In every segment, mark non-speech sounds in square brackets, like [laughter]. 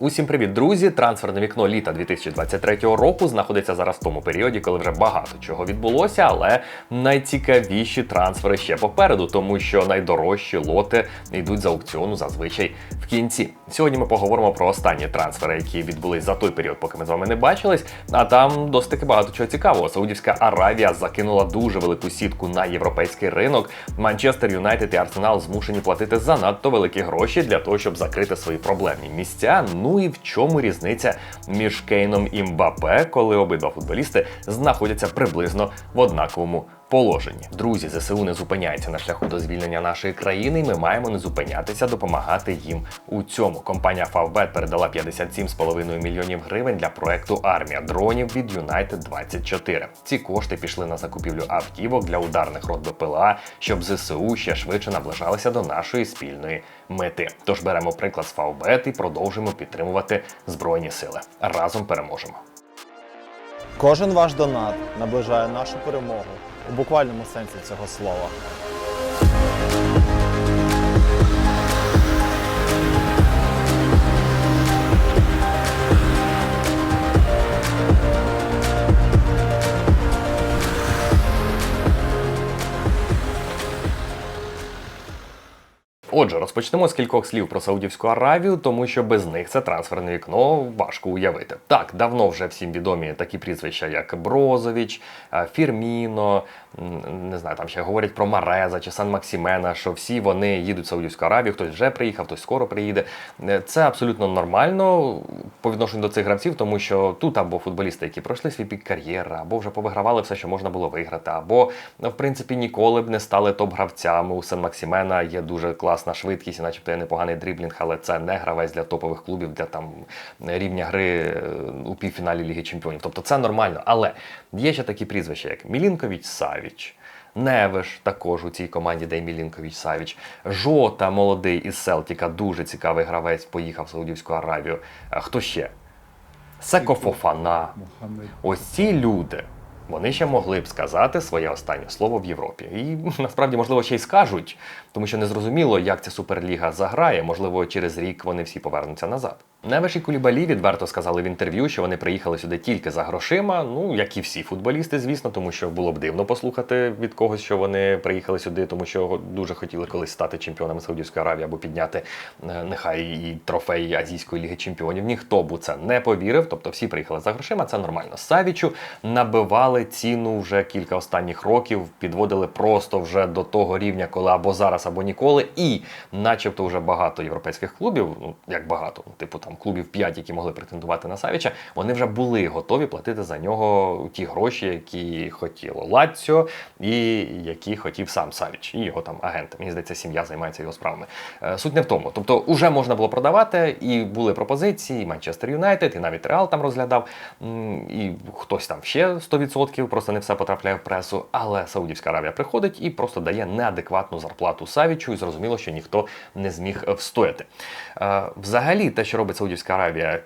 Усім привіт, друзі! Трансферне вікно літа 2023 року знаходиться зараз в тому періоді, коли вже багато чого відбулося, але найцікавіші трансфери ще попереду, тому що найдорожчі лоти йдуть з аукціону зазвичай в кінці. Сьогодні ми поговоримо про останні трансфери, які відбулись за той період, поки ми з вами не бачились. А там досить таки багато чого цікавого. Саудівська Аравія закинула дуже велику сітку на європейський ринок. Манчестер Юнайтед і Арсенал змушені платити занадто великі гроші для того, щоб закрити свої проблемні місця. Ну і в чому різниця між Кейном і Мбапе, коли обидва футболісти знаходяться приблизно в однаковому положенні. Друзі, ЗСУ не зупиняється на шляху до звільнення нашої країни, і ми маємо не зупинятися, допомагати їм у цьому. Компанія Favbet передала 57,5 мільйонів гривень для проекту Армія дронів від United 24. Ці кошти пішли на закупівлю автівок для ударних рот БПЛА, щоб ЗСУ ще швидше наближалися до нашої спільної мети. Тож беремо приклад з Favbet і продовжуємо підтримувати збройні сили. Разом переможемо. Кожен ваш донат наближає нашу перемогу у буквальному сенсі цього слова. Отже, розпочнемо з кількох слів про Саудівську Аравію, тому що без них це трансферне вікно важко уявити. Так, давно вже всім відомі такі прізвища, як Брозович, е, Фірміно, не знаю, там ще говорять про Мареза чи Сан Максимена, що всі вони їдуть в Саудівську Аравію, хтось вже приїхав, хтось скоро приїде. Е, Це абсолютно нормально по відношенню до цих гравців, тому що тут або футболісти, які пройшли свій пік кар'єри, або вже повигравали все, що можна було виграти, або в принципі ніколи б не стали топ-гравцями. У Сен Максимена є дуже класна швидкість, начебто є непоганий дріблінг, але це не гравець для топових клубів, для там рівня гри е, у півфіналі Ліги Чемпіонів. Тобто це нормально. Але є ще такі прізвища, як Мілінкович Савіч. Невиш також у цій команді, де Мілінкович Савіч. Жота, молодий із Селтіка, дуже цікавий гравець, поїхав в Саудівську Аравію. Хто ще? Секо Фофана. Ось ці люди. Вони ще могли б сказати своє останнє слово в Європі. І насправді, можливо, ще й скажуть, тому що не зрозуміло, як ця суперліга заграє. Можливо, через рік вони всі повернуться назад. Невиш і Кулібалі відверто сказали в інтерв'ю, що вони приїхали сюди тільки за грошима. Ну як і всі футболісти, звісно, тому що було б дивно послухати від когось, що вони приїхали сюди, тому що дуже хотіли колись стати чемпіонами Саудівської Аравії або підняти е, нехай і трофей Азійської ліги чемпіонів. Ніхто б у це не повірив. Тобто всі приїхали за грошима. Це нормально. Савічу набивали ціну вже кілька останніх років, підводили просто вже до того рівня, коли або зараз, або ніколи. І, начебто, вже багато європейських клубів, ну як багато, ну, типу там клубів 5, які могли претендувати на Савіча, вони вже були готові платити за нього ті гроші, які хотіло Лаціо, і які хотів сам Савіч, і його там агенти. Мені здається, сім'я займається його справами. Е, Суть не в тому. Тобто, вже можна було продавати, і були пропозиції, Манчестер Юнайтед, і навіть Реал там розглядав, і хтось там ще 100%, просто не все потрапляє в пресу. Але Саудівська Аравія приходить і просто дає неадекватну зарплату Савічу, і зрозуміло, що ніхто не зміг встояти. Е, Взагалі, те, що робить Саудівська Аравія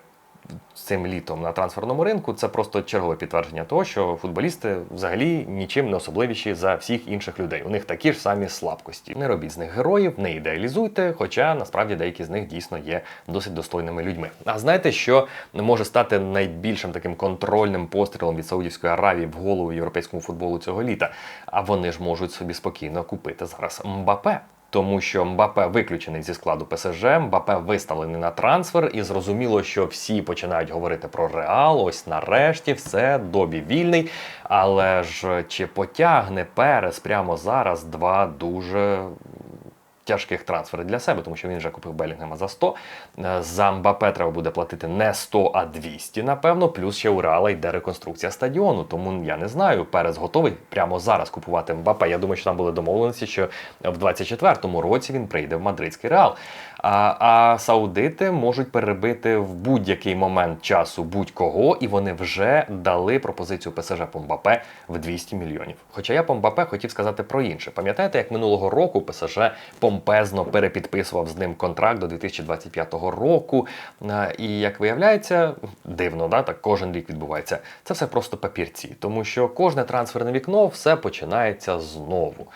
цим літом на трансферному ринку, це просто чергове підтвердження того, що футболісти взагалі нічим не особливіші за всіх інших людей. У них такі ж самі слабкості. Не робіть з них героїв, не ідеалізуйте, хоча насправді деякі з них дійсно є досить достойними людьми. А знаєте, що може стати найбільшим таким контрольним пострілом від Саудівської Аравії в голову європейському футболу цього літа? А вони ж можуть собі спокійно купити зараз Мбапе. Тому що Мбапе виключений зі складу ПСЖ, Мбапе виставлений на трансфер, і зрозуміло, що всі починають говорити про Реал. Ось нарешті все добі вільний. Але ж чи потягне Перес прямо зараз два дуже тяжких трансферів для себе, тому що він вже купив Белінгема за 100. Е, За Мбапе треба буде платити не 100, а 200, напевно. Плюс ще у Реала йде реконструкція стадіону. Тому я не знаю, Перес готовий прямо зараз купувати Мбапе. Я думаю, що там були домовленості, що в 24-му році він прийде в мадридський реал. А, а саудити можуть перебити в будь-який момент часу будь-кого, і вони вже дали пропозицію ПСЖ по Мбапе в 200 мільйонів. Хоча я по Мбапе хотів сказати про інше. Пам'ятаєте, як минулого року ПСЖ помпезно перепідписував з ним контракт до 2025 року. І як виявляється, дивно, да? так кожен рік відбувається. Це все просто папірці, тому що кожне трансферне вікно все починається знову.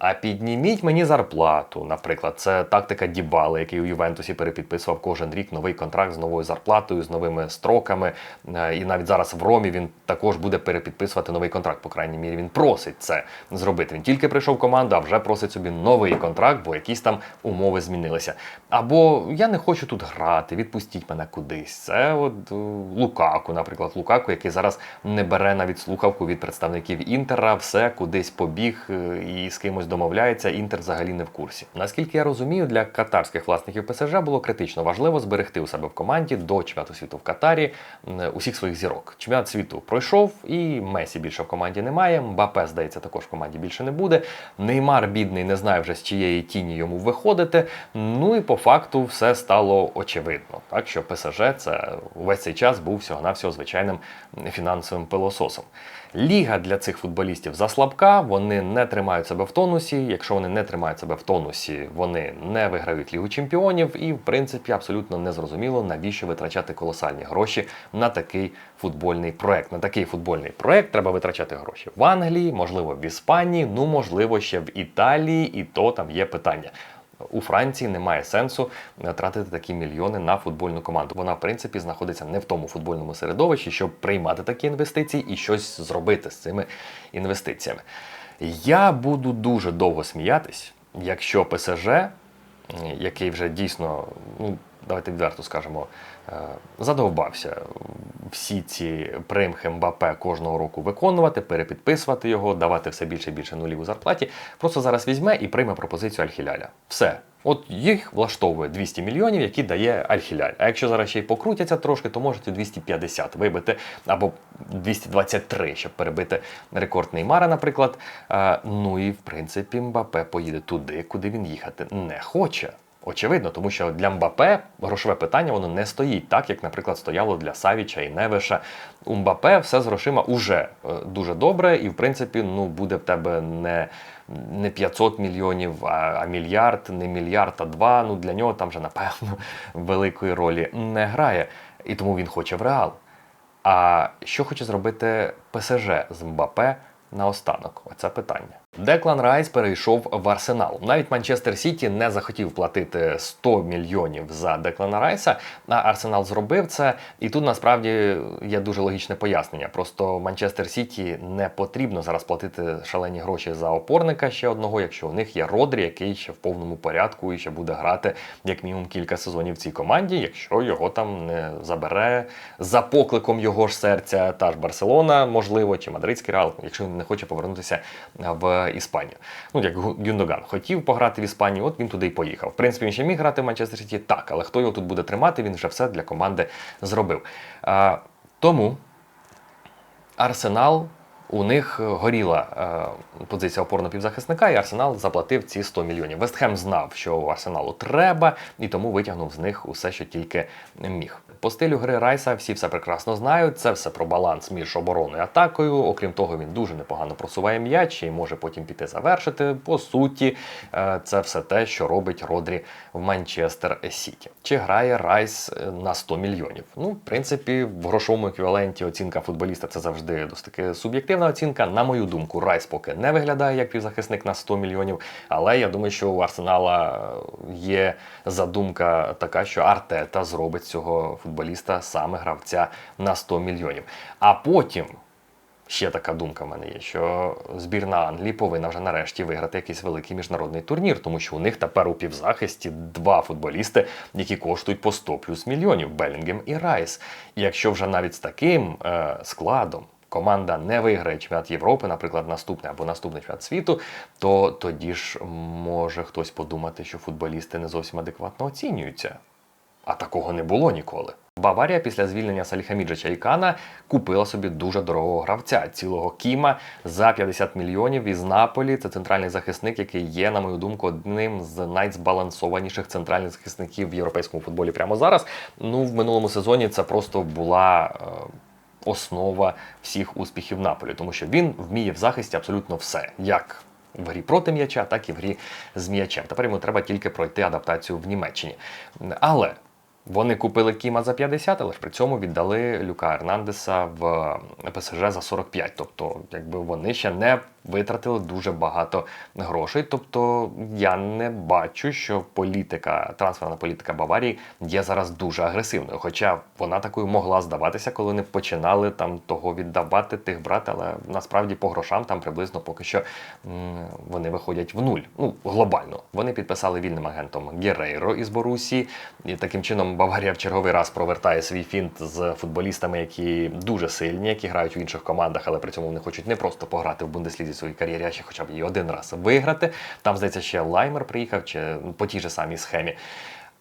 А підніміть мені зарплату. Наприклад, це тактика Дібали, який у Ювентусі перепідписував кожен рік новий контракт з новою зарплатою, з новими строками. Е, І навіть зараз в Ромі він також буде перепідписувати новий контракт. По крайній мірі він просить це зробити. Він тільки прийшов в команду, а вже просить собі новий контракт, бо якісь там умови змінилися. Або я не хочу тут грати, відпустіть мене кудись. Це от е, Лукаку, наприклад, Лукаку, який зараз не бере навіть слухавку від представників Інтера, все кудись побіг е, і з кимось домовляється. Інтер взагалі не в курсі. Наскільки я розумію, для катарських власників ПСЖ було критично важливо зберегти у себе в команді до чемпіонату світу в Катарі усіх своїх зірок. Чемпіонат світу пройшов, і Месі більше в команді немає. Мбапе, здається, також в команді більше не буде. Неймар, бідний, не знає вже з чиєї тіні йому виходити. Ну і по факту все стало очевидно. Так що ПСЖ це увесь цей час був всього-навсього звичайним фінансовим пилососом. Ліга для цих футболістів заслабка, вони не тримають себе в тонусі. Якщо вони не тримають себе в тонусі, вони не виграють Лігу чемпіонів, і в принципі абсолютно незрозуміло, навіщо витрачати колосальні гроші на такий футбольний проект. На такий футбольний проект треба витрачати гроші в Англії, можливо, в Іспанії, ну можливо, ще в Італії, і то там є питання. У Франції немає сенсу е, тратити такі мільйони на футбольну команду. Вона, в принципі, знаходиться не в тому футбольному середовищі, щоб приймати такі інвестиції і щось зробити з цими інвестиціями. Я буду дуже довго сміятись, якщо ПСЖ, який вже дійсно, ну давайте відверто скажемо, задовбався всі ці примхи Мбапе кожного року виконувати, перепідписувати його, давати все більше і більше нулів у зарплаті. Просто зараз візьме і прийме пропозицію Аль-Хіляля. Все. От їх влаштовує 200 мільйонів, які дає Аль-Хіляль. А якщо зараз ще й покрутяться трошки, то можете 250 вибити або 223, щоб перебити рекорд Неймара, наприклад. Е, Ну і в принципі Мбапе поїде туди, куди він їхати не хоче. Очевидно, тому що для Мбапе грошове питання воно не стоїть так, як, наприклад, стояло для Савіча і Невеша. У Мбапе все з грошима уже е, дуже добре, і в принципі, ну буде в тебе не, не 500 мільйонів, а, мільярд, не мільярд, а два. Ну для нього там вже напевно [laughs] великої ролі не грає. І тому він хоче в реал. А що хоче зробити ПСЖ з Мбапе наостанок? Оце питання. Деклан Райс перейшов в Арсенал. Навіть Манчестер Сіті не захотів платити 100 мільйонів за Деклана Райса, а Арсенал зробив це. І тут насправді є дуже логічне пояснення. Просто Манчестер Сіті не потрібно зараз платити шалені гроші за опорника ще одного, якщо у них є Родрі, який ще в повному порядку і ще буде грати як мінімум кілька сезонів в цій команді, якщо його там не забере за покликом його ж серця, та ж Барселона, можливо, чи Мадридський Реал, якщо він не хоче повернутися в Іспанію. Ну, як Гюндоган хотів пограти в Іспанії, от він туди й поїхав. В принципі, він ще міг грати в Манчестер Сіті, так, але хто його тут буде тримати, він вже все для команди зробив. А, тому Арсенал. У них горіла е, позиція опорного півзахисника, і Арсенал заплатив ці 100 мільйонів. Вестхем знав, що Арсеналу треба, і тому витягнув з них усе, що тільки міг. По стилю гри Райса всі все прекрасно знають. Це все про баланс між обороною і атакою. Окрім того, він дуже непогано просуває м'яч і може потім піти завершити. По суті, е, це все те, що робить Родрі в Манчестер Сіті. Чи грає Райс е, на 100 мільйонів? Ну, в принципі, в грошовому еквіваленті оцінка футболіста це завжди досить таки суб'єктивна оцінка. На мою думку, Райс поки не виглядає як півзахисник на 100 мільйонів. Але я думаю, що у Арсенала є задумка така, що Артета зробить цього футболіста саме гравця на 100 мільйонів. А потім. Ще така думка в мене є, що збірна Англії повинна вже нарешті виграти якийсь великий міжнародний турнір, тому що у них тепер у півзахисті два футболісти, які коштують по 100 плюс мільйонів Белінгем і Райс. І якщо вже навіть з таким е, складом команда не виграє чемпіонат Європи, наприклад, наступний або наступний чемпіонат світу, то тоді ж може хтось подумати, що футболісти не зовсім адекватно оцінюються. А такого не було ніколи. Баварія після звільнення Саліхаміджича і купила собі дуже дорогого гравця, цілого Кіма за 50 мільйонів із Наполі. Це центральний захисник, який є, на мою думку, одним з найзбалансованіших центральних захисників в європейському футболі прямо зараз. Ну, в минулому сезоні це просто була. е, Основа всіх успіхів Наполі, тому що він вміє в захисті абсолютно все, як в грі проти м'яча, так і в грі з м'ячем. Тепер йому треба тільки пройти адаптацію в Німеччині. Але вони купили Кіма за 50, але ж при цьому віддали Люка Ернандеса в ПСЖ за 45. Тобто, якби вони ще не витратили дуже багато грошей. Тобто я не бачу, що політика, трансферна політика Баварії є зараз дуже агресивною. Хоча вона такою могла здаватися, коли вони починали там того віддавати, тих брати, але насправді по грошам там приблизно поки що вони виходять в нуль. Ну, глобально. Вони підписали вільним агентом Герейро із Борусі. І таким чином Баварія в черговий раз провертає свій фінт з футболістами, які дуже сильні, які грають в інших командах, але при цьому вони хочуть не просто пограти в Бундеслізі в своїй кар'єрі, а ще хоча б її один раз виграти. Там, здається, ще Лаймер приїхав чи по тій же самій схемі.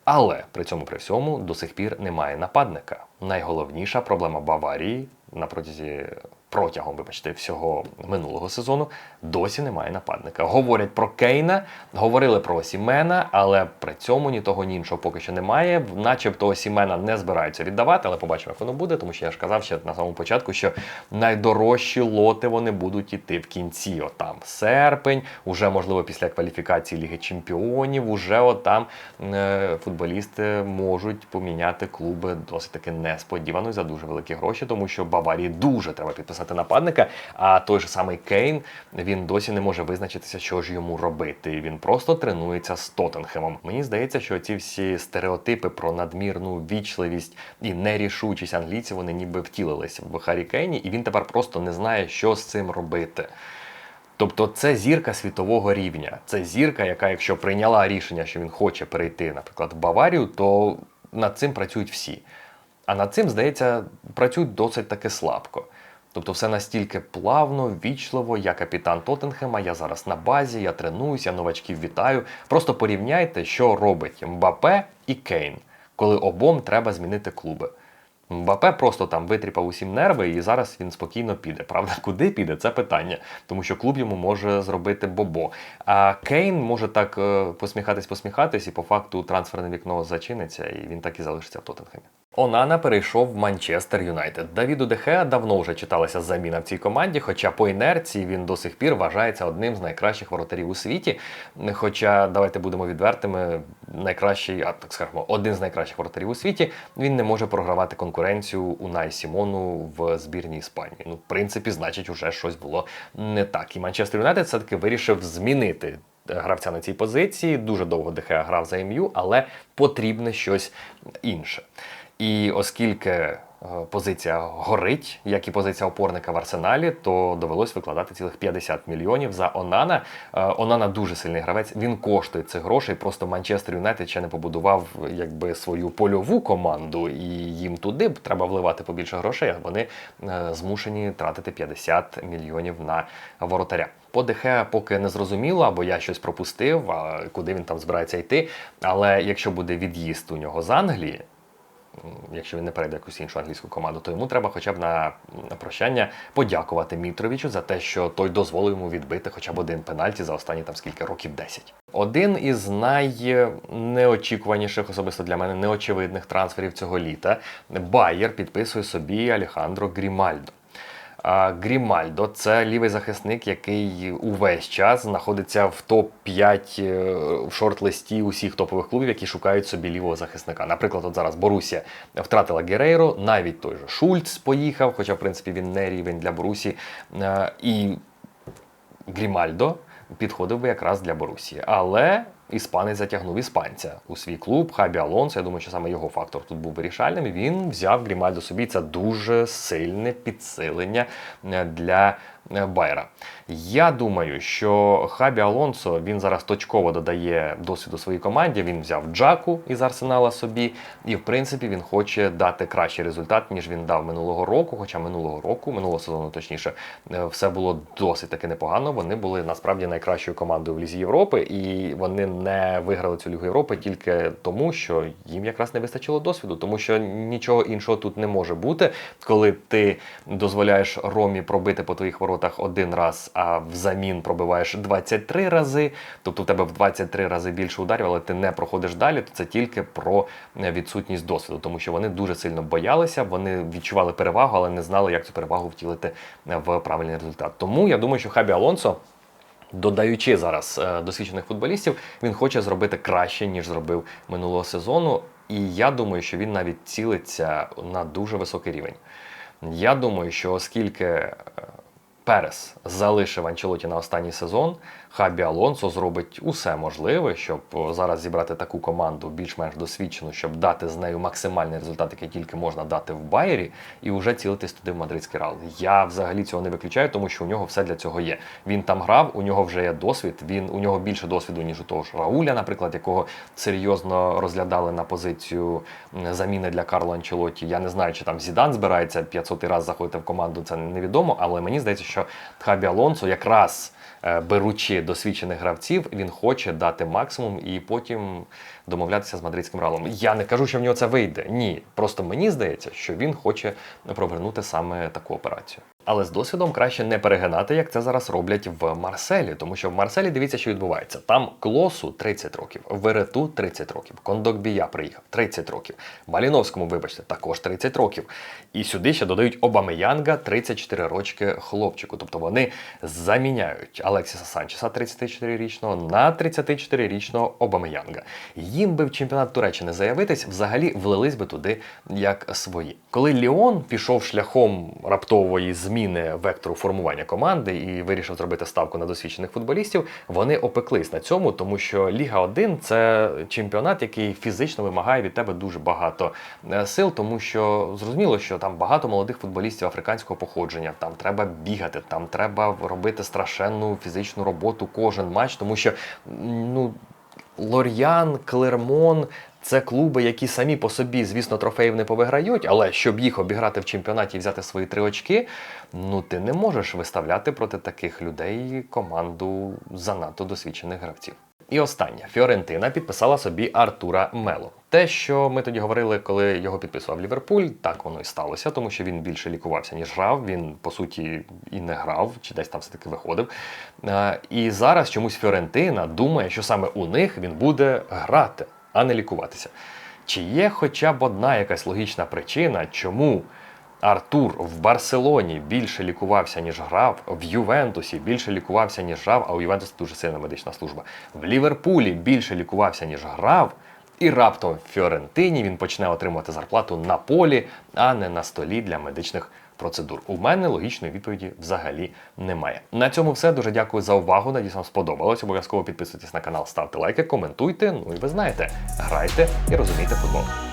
Але при цьому при всьому до сих пір немає нападника. Найголовніша проблема Баварії на протязі протягом, вибачте, всього минулого сезону досі немає нападника. Говорять про Кейна, говорили про Осімена, але при цьому ні того, ні іншого поки що немає. Начебто Осімена не збираються віддавати, але побачимо, як воно буде, тому що я ж казав ще на самому початку, що найдорожчі лоти вони будуть іти в кінці. Отам серпень, уже можливо після кваліфікації Ліги Чемпіонів, уже отам е, футболісти можуть поміняти клуби досить таки несподівано і за дуже великі гроші, тому що Баварії дуже треба підписати нападника. А той же самий Кейн він досі не може визначитися, що ж йому робити. Він просто тренується з Тоттенхемом. Мені здається, що ці всі стереотипи про надмірну вічливість і нерішучість англійців вони ніби втілились в Харі Кейні, і він тепер просто не знає, що з цим робити. Тобто це зірка світового рівня. Це зірка, яка, якщо прийняла рішення, що він хоче перейти, наприклад, в Баварію, то над цим працюють всі. А над цим, здається, працюють досить таки слабко. Тобто все настільки плавно, вічливо, я капітан Тоттенхема, я зараз на базі, я тренуюся, новачків вітаю. Просто порівняйте, що робить Мбапе і Кейн, коли обом треба змінити клуби. Мбапе просто там витріпав усім нерви, і зараз він спокійно піде. Правда, [laughs] куди піде? Це питання, тому що клуб йому може зробити бобо. А Кейн може так е, посміхатись, посміхатись, і по факту трансферне вікно зачиниться, і він так і залишиться в Тоттенхемі. Онана перейшов в Манчестер Юнайтед. Давіду Дехеа давно вже читалася заміна в цій команді, хоча по інерції він до сих пір вважається одним з найкращих воротарів у світі. Хоча, давайте будемо відвертими, найкращий, а так скажемо, один з найкращих воротарів у світі, він не може програвати конкуренцію Унай Сімону в збірній Іспанії. Ну, в принципі, значить, уже щось було не так. І Манчестер Юнайтед все-таки вирішив змінити гравця на цій позиції. Дуже довго Дехеа грав за МЮ, але потрібне щось інше. І оскільки е, позиція горить, як і позиція опорника в арсеналі, то довелось викладати цілих 50 мільйонів за Онана. Е, Онана дуже сильний гравець. Він коштує цих грошей. Просто Манчестер Юнайтед ще не побудував якби свою польову команду, і їм туди б треба вливати побільше грошей. А вони е, змушені тратити 50 мільйонів на воротаря. По Дехе поки не зрозуміло, або я щось пропустив, а куди він там збирається йти. Але якщо буде від'їзд у нього з Англії, якщо він не перейде якусь іншу англійську команду, то йому треба хоча б на прощання подякувати Мітровичу за те, що той дозволив йому відбити хоча б один пенальті за останні там скільки років 10. Один із найнеочікуваніших, особисто для мене, неочевидних трансферів цього літа. Байер підписує собі Алехандро Грімальдо. Грімальдо це лівий захисник, який увесь час знаходиться в топ-5 е, в шорт-листі усіх топових клубів, які шукають собі лівого захисника. Наприклад, от зараз Борусія втратила Герейро, навіть той же Шульц поїхав, хоча, в принципі, він не рівень для Борусі. Е, І Грімальдо підходив би якраз для Борусії. Але іспанець затягнув іспанця у свій клуб Хабі Алонсо. Я думаю, що саме його фактор тут був вирішальним. Він взяв Грімальдо собі. Це дуже сильне підсилення е, для е, Байера. Я думаю, що Хабі Алонсо він зараз точково додає досвіду своїй команді. Він взяв Джаку із Арсенала собі, і в принципі він хоче дати кращий результат, ніж він дав минулого року. Хоча минулого року, минулого сезону, точніше, е, все було досить таки непогано. Вони були насправді найкращою командою в Лізі Європи, і вони не виграли цю Лігу Європи тільки тому, що їм якраз не вистачило досвіду, тому що нічого іншого тут не може бути, коли ти дозволяєш Ромі пробити по твоїх воротах один раз, а взамін пробиваєш 23 рази. Тобто в тебе в 23 рази більше ударів, але ти не проходиш далі. То це тільки про е, відсутність досвіду, тому що вони дуже сильно боялися, вони відчували перевагу, але не знали, як цю перевагу втілити е, в правильний результат. Тому я думаю, що Хабі Алонсо. Додаючи зараз е, досвідчених футболістів, він хоче зробити краще, ніж зробив минулого сезону. І я думаю, що він навіть цілиться на дуже високий рівень. Я думаю, що оскільки Перес залишив Анчелоті на останній сезон, Хабі Алонсо зробить усе можливе, щоб зараз зібрати таку команду більш-менш досвідчену, щоб дати з нею максимальний результат, який тільки можна дати в Байері, і вже цілитись туди в мадридський Реал. Я взагалі цього не виключаю, тому що у нього все для цього є. Він там грав, у нього вже є досвід. Він у нього більше досвіду ніж у того ж Рауля, наприклад, якого серйозно розглядали на позицію заміни для Карло Анчелоті. Я не знаю, чи там Зідан збирається 500 раз заходити в команду. Це невідомо, але мені здається, що Хабі Алонсо якраз е, беручи досвідчених гравців, він хоче дати максимум і потім домовлятися з мадридським ралом. Я не кажу, що в нього це вийде. Ні, просто мені здається, що він хоче провернути саме таку операцію. Але з досвідом краще не перегинати, як це зараз роблять в Марселі, тому що в Марселі дивіться, що відбувається. Там Клосу 30 років, Верету 30 років, Кондокбія приїхав 30 років, Маліновському, вибачте, також 30 років. І сюди ще додають Обамеянга 34 рочки хлопчику. Тобто вони заміняють Алексіса Санчеса 34-річного на 34-річного Обамеянга. Їм би в чемпіонат Туреччини заявитись, взагалі влились би туди як свої. Коли Ліон пішов шляхом раптової зміни вектору формування команди і вирішив зробити ставку на досвідчених футболістів, вони опеклись на цьому, тому що Ліга 1 це чемпіонат, який фізично вимагає від тебе дуже багато е, сил, тому що зрозуміло, що там багато молодих футболістів африканського походження. Там треба бігати, там треба робити страшенну фізичну роботу кожен матч, тому що ну. Лор'ян, Клермон це клуби, які самі по собі, звісно, трофеїв не повиграють, але щоб їх обіграти в чемпіонаті і взяти свої три очки, ну ти не можеш виставляти проти таких людей команду занадто досвідчених гравців. І останнє Фіорентина підписала собі Артура Мело. Те, що ми тоді говорили, коли його підписував Ліверпуль, так воно і сталося, тому що він більше лікувався, ніж грав. Він по суті і не грав, чи десь там все-таки виходив. Е, І зараз чомусь Фіорентина думає, що саме у них він буде грати, а не лікуватися. Чи є хоча б одна якась логічна причина, чому Артур в Барселоні більше лікувався, ніж грав, в Ювентусі більше лікувався, ніж грав, а у Ювентусі дуже сильна медична служба. В Ліверпулі більше лікувався, ніж грав, і раптом в Фіорентині він почне отримувати зарплату на полі, а не на столі для медичних процедур. У мене логічної відповіді взагалі немає. На цьому все. Дуже дякую за увагу. Надіюсь, вам сподобалось. Обов'язково підписуйтесь на канал, ставте лайки, коментуйте. Ну і ви знаєте, грайте і розумійте футбол.